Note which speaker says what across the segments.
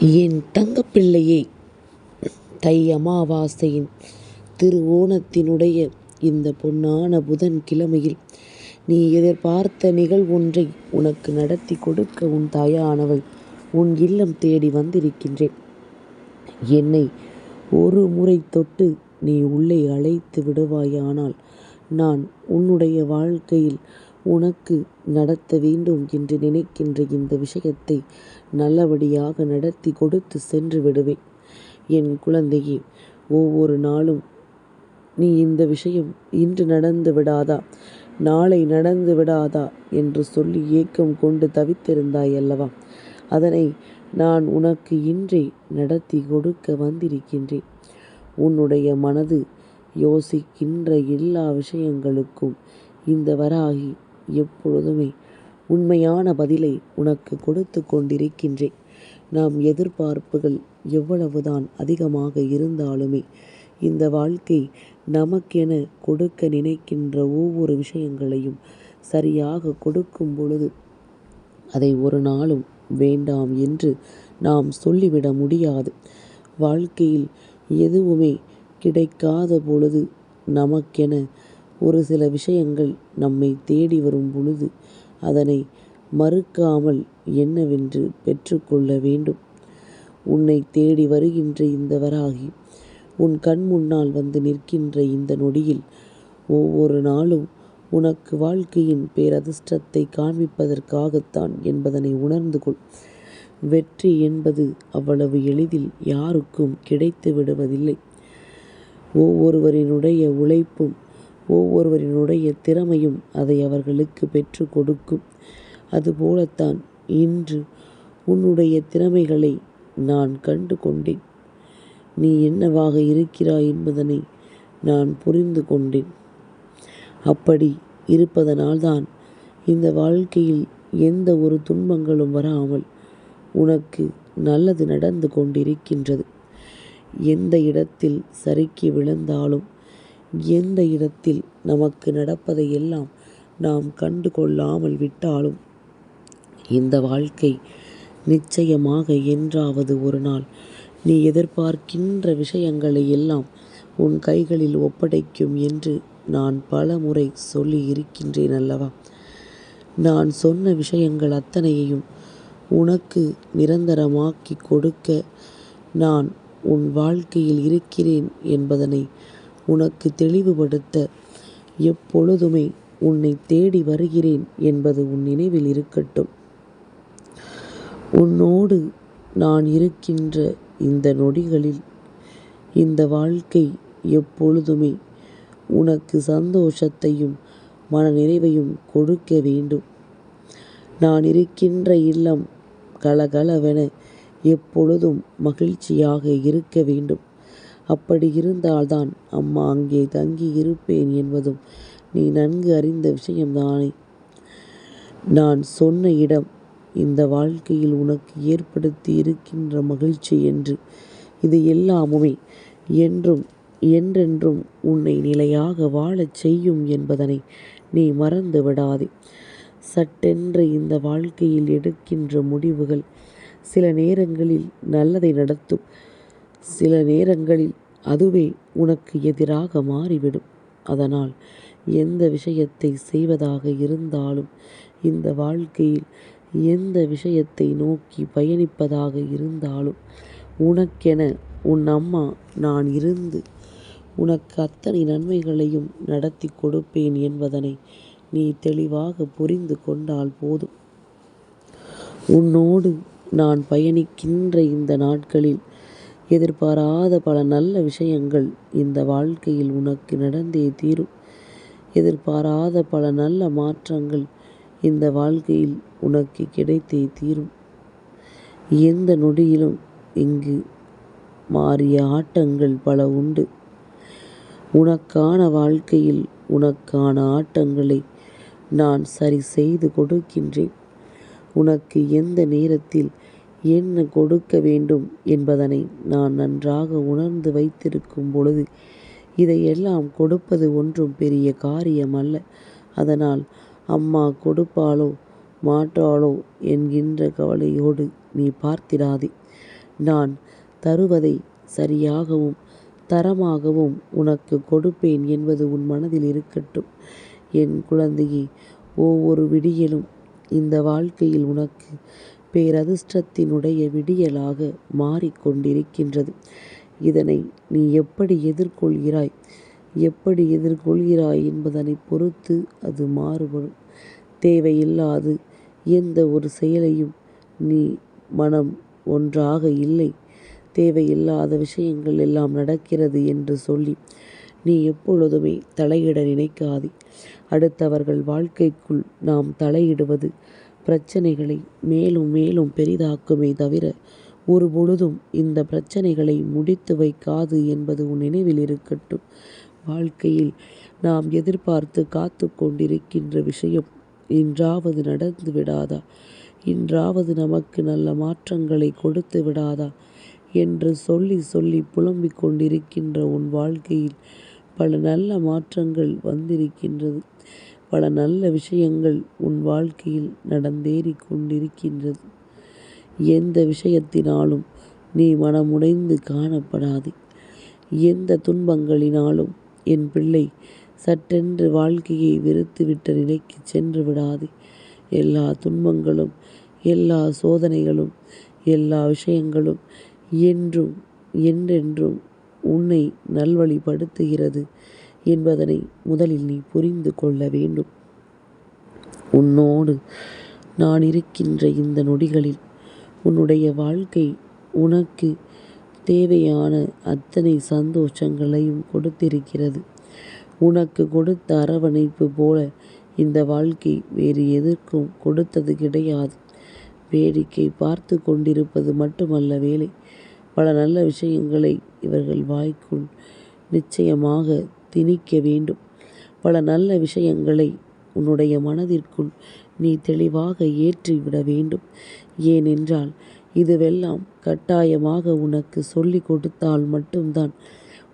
Speaker 1: என் தங்கப்பிள்ளையே தை அமாவாசையின் திருவோணத்தினுடைய இந்த பொன்னான புதன் கிழமையில் நீ எதிர்பார்த்த நிகழ்வொன்றை உனக்கு நடத்தி கொடுக்க உன் தாயானவள் உன் இல்லம் தேடி வந்திருக்கின்றேன். என்னை ஒரு முறை தொட்டு நீ உள்ளே அழைத்து விடுவாயானால் நான் உன்னுடைய வாழ்க்கையில் உனக்கு நடத்த வேண்டும் என்று நினைக்கின்ற இந்த விஷயத்தை நல்லபடியாக நடத்தி கொடுத்து சென்று விடுவேன். என் குழந்தையே ஒவ்வொரு நாளும் நீ இந்த விஷயம் இன்று நடந்து விடாதா? நாளை நடந்து விடாதா? என்று சொல்லி ஏக்கம் கொண்டு தவித்திருந்தாய் அல்லவா? அதனை நான் உனக்கு இன்றே நடத்தி கொடுக்க வந்திருக்கின்றேன். உன்னுடைய மனது யோசிக்கின்ற எல்லா விஷயங்களுக்கும் இந்த வராகி எப்பொழுதுமே உண்மையான பதிலை உனக்கு கொடுத்து கொண்டிருக்கின்றேன். நாம் எதிர்பார்ப்புகள் எவ்வளவுதான் அதிகமாக இருந்தாலுமே இந்த வாழ்க்கை நமக்கென கொடுக்க நினைக்கின்ற ஒவ்வொரு விஷயங்களையும் சரியாக கொடுக்கும் பொழுது அதை ஒரு நாளும் வேண்டாம் என்று நாம் சொல்லிவிட முடியாது. வாழ்க்கையில் எதுவுமே கிடைக்காத பொழுது நமக்கென ஒரு சில விஷயங்கள் நம்மை தேடி வரும் பொழுது அதனை மறுக்காமல் என்னவென்று பெற்றுக்கொள்ள வேண்டும். உன்னை தேடி வருகின்ற இந்த வராகி உன் கண் முன்னால் வந்து நிற்கின்ற இந்த நொடியில் ஒவ்வொரு நாளும் உனக்கு வாழ்க்கையின் பேரதிர்ஷ்டத்தை காண்பிப்பதற்காகத்தான் என்பதனை உணர்ந்து கொள். வெற்றி என்பது அவ்வளவு எளிதில் யாருக்கும் கிடைத்து விடுவதில்லை. ஒவ்வொருவரினுடைய உழைப்பும் ஒவ்வொருவரினுடைய திறமையும் அதை அவர்களுக்கு பெற்று கொடுக்கும். அதுபோலத்தான் இன்று உன்னுடைய திறமைகளை நான் கண்டு கொண்டேன். நீ என்னவாக இருக்கிறாய் என்பதனை நான் புரிந்து கொண்டேன். அப்படி இருப்பதனால்தான் இந்த வாழ்க்கையில் எந்த ஒரு துன்பங்களும் வராமல் உனக்கு நல்லது நடந்து கொண்டிருக்கின்றது. எந்த இடத்தில் சறுக்கி விழுந்தாலும் எந்த இடத்தில் நமக்கு நடப்பதை எல்லாம் நாம் கண்டு கொள்ளாமல் விட்டாலும் இந்த வாழ்க்கை நிச்சயமாக என்றாவது ஒரு நாள் நீ எதிர்பார்க்கின்ற விஷயங்களை எல்லாம் உன் கைகளில் ஒப்படைக்கும் என்று நான் பல முறை சொல்லி இருக்கின்றேன் அல்லவா? நான் சொன்ன விஷயங்கள் அத்தனையையும் உனக்கு நிரந்தரமாக்கி கொடுக்க நான் உன் வாழ்க்கையில் இருக்கிறேன் என்பதனை உனக்கு தெளிவுபடுத்த எப்பொழுதுமே உன்னை தேடி வருகிறேன் என்பது உன் நினைவில் இருக்கட்டும். உன்னோடு நான் இருக்கின்ற இந்த நொடிகளில் இந்த வாழ்க்கை எப்பொழுதுமே உனக்கு சந்தோஷத்தையும் மன நிறைவையும் கொடுக்க வேண்டும். நான் இருக்கின்ற இல்லம் கலகலவென எப்பொழுதும் மகிழ்ச்சியாக இருக்க வேண்டும். அப்படி இருந்தால்தான் அம்மா அங்கே தங்கி இருப்பேன் என்பதும் நீ நன்கு அறிந்த விஷயம்தானே. நான் சொன்ன இடம் இந்த வாழ்க்கையில் உனக்கு ஏற்படுத்தி இருக்கின்ற மகிழ்ச்சி என்று. இது எல்லாமுமே என்றும் என்றென்றும் உன்னை நிலையாக வாழச் செய்யும் என்பதனை நீ மறந்து விடாதே. சட்டென்று இந்த வாழ்க்கையில் எடுக்கின்ற முடிவுகள் சில நேரங்களில் நல்லதை நடத்தும். சில நேரங்களில் அதுவே உனக்கு எதிராக மாறிவிடும். அதனால் எந்த விஷயத்தை செய்வதாக இருந்தாலும் இந்த வாழ்க்கையில் எந்த விஷயத்தை நோக்கி பயணிப்பதாக இருந்தாலும் உனக்கென உன் அம்மா நான் இருந்து உனக்கு அத்தனை நன்மைகளையும் நடத்தி கொடுப்பேன் என்பதனை நீ தெளிவாக புரிந்து கொண்டால் போதும். உன்னோடு நான் பயணிக்கின்ற இந்த நாட்களில் எதிர்பாராத பல நல்ல விஷயங்கள் இந்த வாழ்க்கையில் உனக்கு நடந்தே தீரும். எதிர்பாராத பல நல்ல மாற்றங்கள் இந்த வாழ்க்கையில் உனக்கு கிடைத்தே தீரும். எந்த நொடியிலும் இங்கு மாறிய ஆட்டங்கள் பல உண்டு. உனக்கான வாழ்க்கையில் உனக்கான ஆட்டங்களை நான் சரி செய்து கொடுக்கின்றேன். உனக்கு எந்த நேரத்தில் என்ன கொடுக்க வேண்டும் என்பதனை நான் நன்றாக உணர்ந்து வைத்திருக்கும் பொழுது இதையெல்லாம் கொடுப்பது ஒன்றும் பெரிய காரியம் அல்ல அதனால் அம்மா கொடுப்பாளோ மாட்டாளோ என்கின்ற கவலையோடு நீ பார்த்திடாதே. நான் தருவதை சரியாகவும் தரமாகவும் உனக்கு கொடுப்பேன் என்பது உன் மனதில் இருக்கட்டும். என் குழந்தையே ஒவ்வொரு விடியலும் இந்த வாழ்க்கையில் உனக்கு பேரதிர்ஷ்டத்தினுடைய விடியலாக மாறிக்கொண்டிருக்கின்றது. இதனை நீ எப்படி எதிர்கொள்கிறாய்? எப்படி எதிர்கொள்கிறாய் என்பதனை பொறுத்து அது மாறுபடும். தேவையில்லாது எந்த ஒரு செயலையும் நீ மனம் ஒன்றாக இல்லை. தேவையில்லாத விஷயங்கள் எல்லாம் நடக்கிறது என்று சொல்லி நீ எப்பொழுதுமே தலையிட நினைக்காதே. அடுத்தவர்கள் வாழ்க்கைக்குள் நாம் தலையிடுவது பிரச்சனைகளை மேலும் மேலும் பெரிதாக்குமே தவிர ஒரு பொழுதும் இந்த பிரச்சனைகளை முடித்து வைக்காது என்பது உன் நினைவில் இருக்கட்டும். வாழ்க்கையில் நாம் எதிர்பார்த்து காத்து கொண்டிருக்கின்ற விஷயம் இன்றாவது நடந்து விடாதா? இன்றாவது நமக்கு நல்ல மாற்றங்களை கொடுத்து விடாதா? என்று சொல்லி சொல்லி புலம்பிக் கொண்டிருக்கின்ற உன் வாழ்க்கையில் பல நல்ல மாற்றங்கள் வந்திருக்கின்றது. பல நல்ல விஷயங்கள் உன் வாழ்க்கையில் நடந்தேறி கொண்டிருக்கின்றது. எந்த விஷயத்தினாலும் நீ மனமுடைந்து காணப்படாதே. எந்த துன்பங்களினாலும் என் பிள்ளை சட்டென்று வாழ்க்கையை வெறுத்துவிட்ட நிலைக்கு சென்று விடாதே. எல்லா துன்பங்களும் எல்லா சோதனைகளும் எல்லா விஷயங்களும் என்றும் என்றென்றும் உன்னை நல்வழிப்படுத்துகிறது. என்பதனை முதலில் நீ புரிந்து கொள்ள வேண்டும். உன்னோடு நான் இருக்கின்ற இந்த நொடிகளில் உன்னுடைய வாழ்க்கை உனக்கு தேவையான அத்தனை சந்தோஷங்களையும் கொடுத்திருக்கிறது. உனக்கு கொடுத்த அரவணைப்பு போல இந்த வாழ்க்கை வேறு எதற்கும் கொடுத்தது கிடையாது. வேடிக்கை பார்த்து கொண்டிருப்பது மட்டுமல்ல வேலை. பல நல்ல விஷயங்களை இவர்கள் வாய்க்குள் நிச்சயமாக திணிக்க வேண்டும். பல நல்ல விஷயங்களை உன்னுடைய மனதிற்குள் நீ தெளிவாக ஏற்றிவிட வேண்டும். ஏனென்றால் இதுவெல்லாம் கட்டாயமாக உனக்கு சொல்லிக் கொடுத்தால் மட்டும்தான்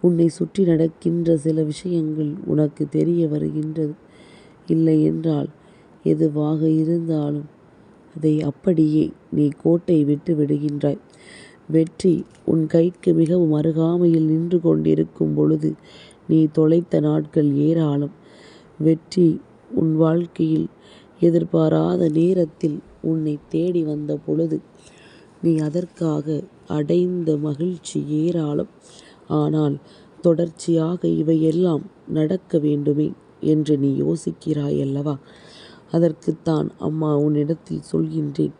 Speaker 1: உன்னை சுற்றி நடக்கின்ற சில விஷயங்கள் உனக்கு தெரிய வருகின்றது. இல்லை என்றால் எதுவாக இருந்தாலும் அதை அப்படியே நீ கோட்டை விட்டு விடுகின்றாய். வெற்றி உன் கைக்கு மிகவும் அருகாமையில் நின்று கொண்டிருக்கும் பொழுது நீ தொலைத்த நாட்கள் ஏராளம். வெற்றி உன் வாழ்க்கையில் எதிர்பாராத நேரத்தில் உன்னை தேடி வந்த பொழுது நீ அதற்காக அடைந்த மகிழ்ச்சி ஏராளம். ஆனால் தொடர்ச்சியாக இவையெல்லாம் நடக்க வேண்டுமே என்று நீ யோசிக்கிறாய் அல்லவா அதற்குத்தான் அம்மா உன்னிடத்தில் சொல்கின்றேன்.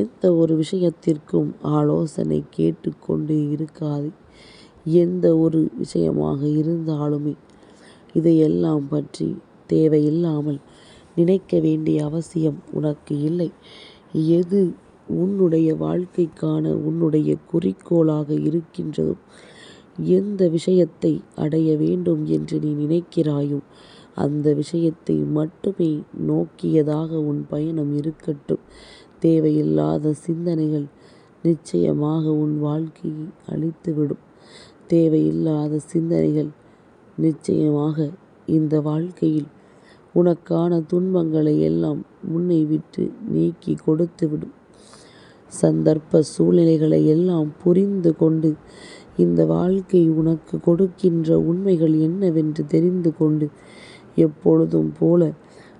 Speaker 1: எந்த ஒரு விஷயத்திற்கும் ஆலோசனை கேட்டுக்கொண்டு இருக்காது. எந்த ஒரு விஷயமாக இருந்தாலுமே இதையெல்லாம் பற்றி தேவையில்லாமல் நினைக்க வேண்டிய அவசியம் உனக்கு இல்லை. எது உன்னுடைய வாழ்க்கைக்கான உன்னுடைய குறிக்கோளாக இருக்கின்றதோ எந்த விஷயத்தை அடைய வேண்டும் என்று நீ நினைக்கிறாயோ அந்த விஷயத்தை மட்டுமே நோக்கியதாக உன் பயணம் இருக்கட்டும். தேவையில்லாத சிந்தனைகள் நிச்சயமாக உன் வாழ்க்கையை அழித்துவிடும். தேவையில்லாத சிந்தனைகள். நிச்சயமாக இந்த வாழ்க்கையில் உனக்கான துன்பங்களை எல்லாம் உன்னை விட்டு நீக்கி கொடுத்துவிடும் சந்தர்ப்ப சூழ்நிலைகளை எல்லாம் புரிந்து கொண்டு இந்த வாழ்க்கை உனக்கு கொடுக்கின்ற உண்மைகள் என்னவென்று தெரிந்து கொண்டு எப்பொழுதும் போல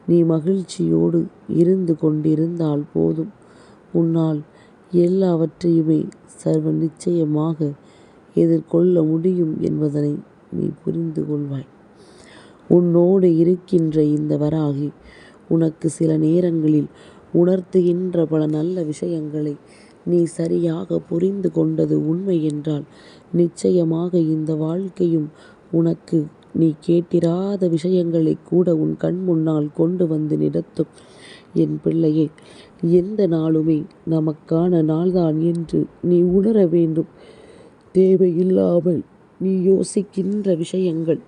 Speaker 1: நீ மகிழ்ச்சியோடு இருந்து கொண்டிருந்தால் போதும். உன்னால் எல்லாவற்றையுமே சர்வ நிச்சயமாக எதிர்கொள்ள முடியும் என்பதனை நீ புரிந்து கொள்வாய். உன்னோடு இருக்கின்ற இந்த வராகி உனக்கு சில நேரங்களில் உணர்த்துகின்ற பல நல்ல விஷயங்களை நீ சரியாக புரிந்து கொண்டது உண்மை என்றால் நிச்சயமாக இந்த வாழ்க்கையும் உனக்கு நீ கேட்டிராத விஷயங்களை கூட உன் கண் முன்னால் கொண்டு வந்து நிறுத்தும். என் பிள்ளையே எந்த நாளுமே நமக்கான நாள்தான் என்று நீ உணர வேண்டும். தேவையில்லாமல் நீ யோசிக்கின்ற விஷயங்கள்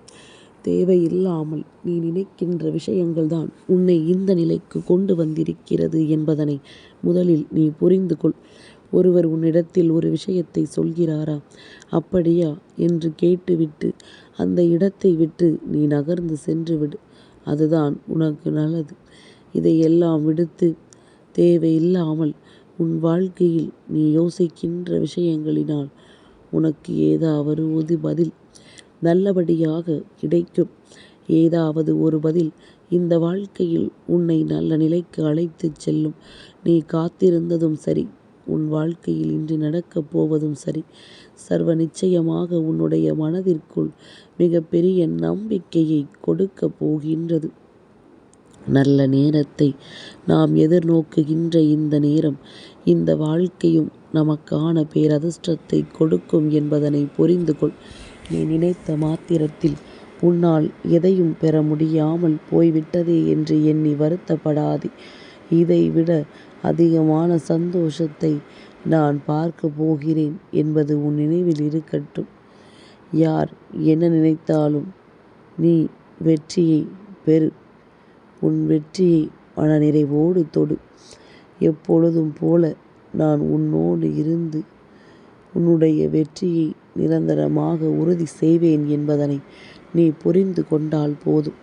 Speaker 1: தேவையில்லாமல் நீ நினைக்கின்ற விஷயங்கள் தான் உன்னை இந்த நிலைக்கு கொண்டு வந்திருக்கிறது என்பதனை முதலில் நீ புரிந்து கொள் ஒருவர் உன்னிடத்தில் ஒரு விஷயத்தை சொல்கிறாரா? அப்படியா என்று கேட்டுவிட்டு அந்த இடத்தை விட்டு நீ நகர்ந்து சென்று விடு அதுதான் உனக்கு நல்லது. இதையெல்லாம் விடுத்து தேவையில்லாமல் உன் வாழ்க்கையில் நீ யோசிக்கின்ற விஷயங்களினால் உனக்கு ஏதாவது ஒரு பதில் நல்லபடியாக கிடைக்கும். ஏதாவது ஒரு பதில் இந்த வாழ்க்கையில் உன்னை நல்ல நிலைக்கு அழைத்துச் செல்லும். நீ காத்திருந்ததும் சரி உன் வாழ்க்கையில் இன்று நடக்கப் போவதும் சரி. சர்வ நிச்சயமாக உன்னுடைய மனதிற்குள் மிகப்பெரிய நம்பிக்கையை கொடுக்கப் போகின்றது. நல்ல நேரத்தை நாம் எதிர்நோக்குகின்ற இந்த நேரம் இந்த வாழ்க்கையும் நமக்கான பேரதிர்ஷ்டத்தை கொடுக்கும் என்பதனை புரிந்து கொள் நீ நினைத்த மாத்திரத்தில் உன்னால் எதையும் பெற முடியாமல் போய்விட்டதே என்று எண்ணி வருத்தப்படாதே. இதைவிட அதிகமான சந்தோஷத்தை நான் பார்க்கப் போகிறேன் என்பது உன் நினைவில் இருக்கட்டும். யார் என்ன நினைத்தாலும் நீ வெற்றியை பெறு. உன் வெற்றியை மனநிறைவோடு தொடு. எப்பொழுதும் போல நான் உன்னோடு இருந்து உன்னுடைய வெற்றியை நிரந்தரமாக உறுதி செய்வேன் என்பதனை நீ புரிந்து கொண்டால் போதும்.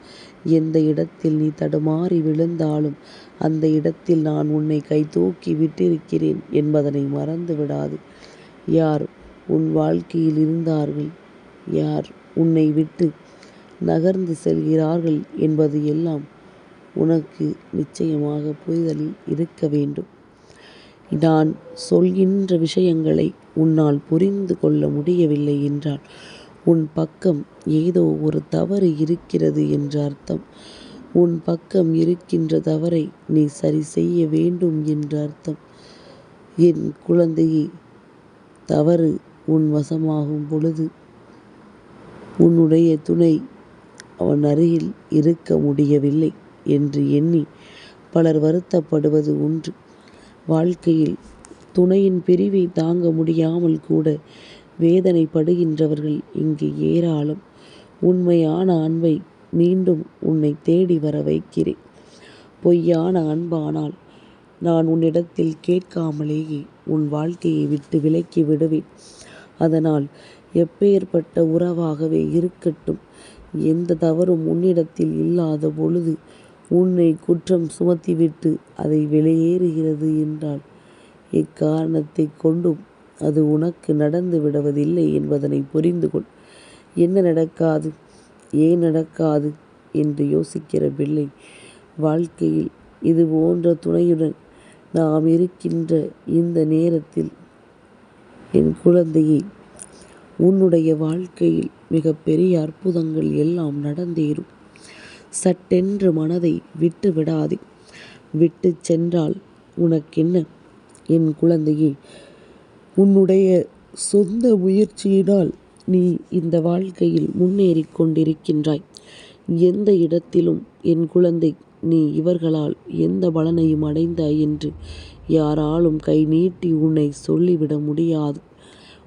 Speaker 1: எந்த இடத்தில் நீ தடுமாறி விழுந்தாலும் அந்த இடத்தில் நான் உன்னை கைதூக்கி விட்டிருக்கிறேன் என்பதனை மறந்து விடாது. யார் உன் வாழ்க்கையில் இருந்தார்கள்? யார் உன்னை விட்டு நகர்ந்து செல்கிறார்கள் என்பது எல்லாம் உனக்கு நிச்சயமாக புரிதலில் இருக்க வேண்டும். நான் சொல்கின்ற விஷயங்களை உன்னால் புரிந்து கொள்ள முடியவில்லை என்றால் உன் பக்கம் ஏதோ ஒரு தவறு இருக்கிறது என்று அர்த்தம். உன் பக்கம் இருக்கின்ற தவறை நீ சரி செய்ய வேண்டும் என்று அர்த்தம். என் குழந்தையே தவறு உன் வசமாகும் பொழுது உன்னுடைய துணை அவன் அருகில் இருக்க முடியவில்லை என்று எண்ணி பலர் வருத்தப்படுவது உண்டு. வாழ்க்கையில் துணையின் பிரிவை தாங்க முடியாமல் கூட வேதனைப்படுகின்றவர்கள் இங்கு ஏராளம். உண்மையான அன்பை மீண்டும் உன்னை தேடி வர வைக்கிறேன். பொய்யான அன்பானால் நான் உன்னிடத்தில் கேட்காமலேயே உன் வாழ்க்கையை விட்டு விலக்கி விடுவேன். அதனால் எப்பேற்பட்ட உறவாகவே இருக்கட்டும். எந்த தவறும் உன்னிடத்தில் இல்லாத பொழுது உன்னை குற்றம் சுமத்திவிட்டு அதை வெளியேறுகிறது என்றால் இக்காரணத்தை கொண்டும் அது உனக்கு நடந்து விடுவதில்லை என்பதனை புரிந்து கொள் என்ன நடக்காது? ஏன் நடக்காது? என்று யோசிக்கிற பிள்ளை வாழ்க்கையில் இது போன்ற துணையுடன் நாம் இருக்கின்ற இந்த நேரத்தில் என் குழந்தையை உன்னுடைய வாழ்க்கையில் மிகப்பெரிய அற்புதங்கள் எல்லாம் நடந்தேறும். சட்டென்று மனதை விட்டு விடாதே. விட்டு சென்றால் உனக்கென்ன? என் குழந்தையே உன்னுடைய சொந்த முயற்சியினால் நீ இந்த வாழ்க்கையில் முன்னேறிக் கொண்டிருக்கின்றாய். எந்த இடத்திலும் என் குழந்தை நீ இவர்களால் எந்த பலனையும் அடைந்தாய் என்று யாராலும் கை நீட்டி உன்னை சொல்லிவிட முடியாது.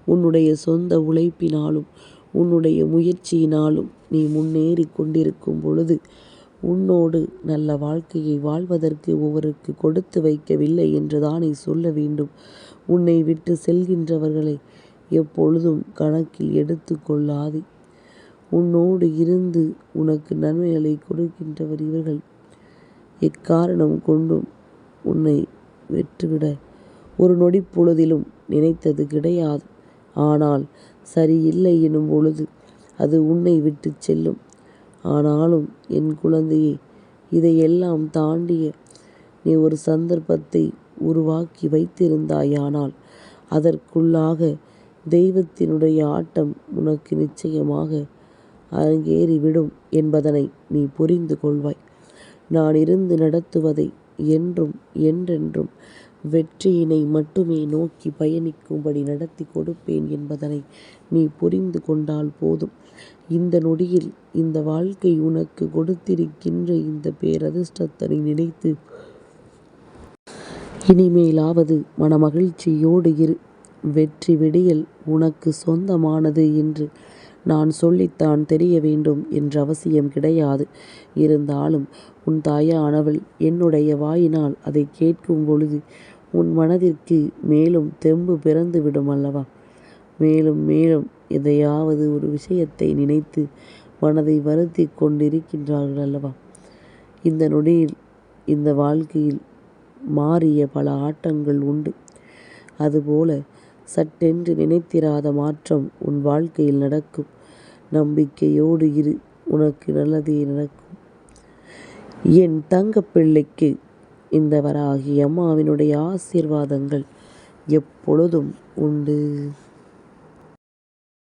Speaker 1: உன்னுடைய சொந்த உழைப்பினாலும் உன்னுடைய முயற்சியினாலும் நீ முன்னேறி கொண்டிருக்கும் பொழுது உன்னோடு நல்ல வாழ்க்கையை வாழ்வதற்கு ஒவருக்கு கொடுத்து வைக்கவில்லை என்று தானே சொல்ல வேண்டும். உன்னை விட்டு செல்கின்றவர்களை எப்பொழுதும் கணக்கில் எடுத்து கொள்ளாதே. உன்னோடு இருந்து உனக்கு நன்மைகளை கொடுக்கின்றவர் இவர்கள். எக்காரணம் கொண்டும் உன்னை வெற்றுவிட ஒரு நொடி பொழுதிலும் நினைத்தது கிடையாது. ஆனால் சரியில்லை எனும் பொழுது அது உன்னை விட்டு செல்லும். ஆனாலும் என் குழந்தையே இதையெல்லாம் தாண்டிய நீ ஒரு சந்தர்ப்பத்தை உருவாக்கி வைத்திருந்தாயானால் அதற்குள்ளாக தெய்வத்தினுடைய ஆட்டம் உனக்கு நிச்சயமாக அரங்கேறிவிடும் என்பதனை நீ புரிந்து கொள்வாய். நான் இருந்து நடத்துவதை என்றும் என்றென்றும் வெற்றியினை மட்டுமே நோக்கி பயணிக்கும்படி நடத்தி கொடுப்பேன் என்பதனை நீ புரிந்து கொண்டால் போதும். இந்த நொடியில் இந்த வாழ்க்கை உனக்கு கொடுத்திருக்கின்ற இந்த பேரதிர்ஷ்டத்தனை நினைத்து இனிமேலாவது மனமகிழ்ச்சியோடு இரு. வெற்றி விடியல் உனக்கு சொந்தமானது என்று நான் சொல்லித்தான் தெரிய வேண்டும் என்ற அவசியம் கிடையாது. இருந்தாலும் உன் தாயானவள் என்னுடைய வாயினால் அதை கேட்கும் பொழுது உன் மனதிற்கு மேலும் தெம்பு பிறந்து விடும் அல்லவா? மேலும் மேலும் எதையாவது ஒரு விஷயத்தை நினைத்து மனதை வருத்தி கொண்டிருக்கின்றார்கள் அல்லவா இந்த நொடியில் இந்த வாழ்க்கையில் மாறிய பல ஆட்டங்கள் உண்டு. அதுபோல சட்டென்று நினைத்திராத மாற்றம் உன் வாழ்க்கையில் நடக்கும். நம்பிக்கையோடு இரு உனக்கு நல்லதே நடக்கும். என் தங்கப்பிள்ளைக்கு இந்த வராகி அம்மாவினுடைய ஆசீர்வாதங்கள் எப்பொழுதும் உண்டு.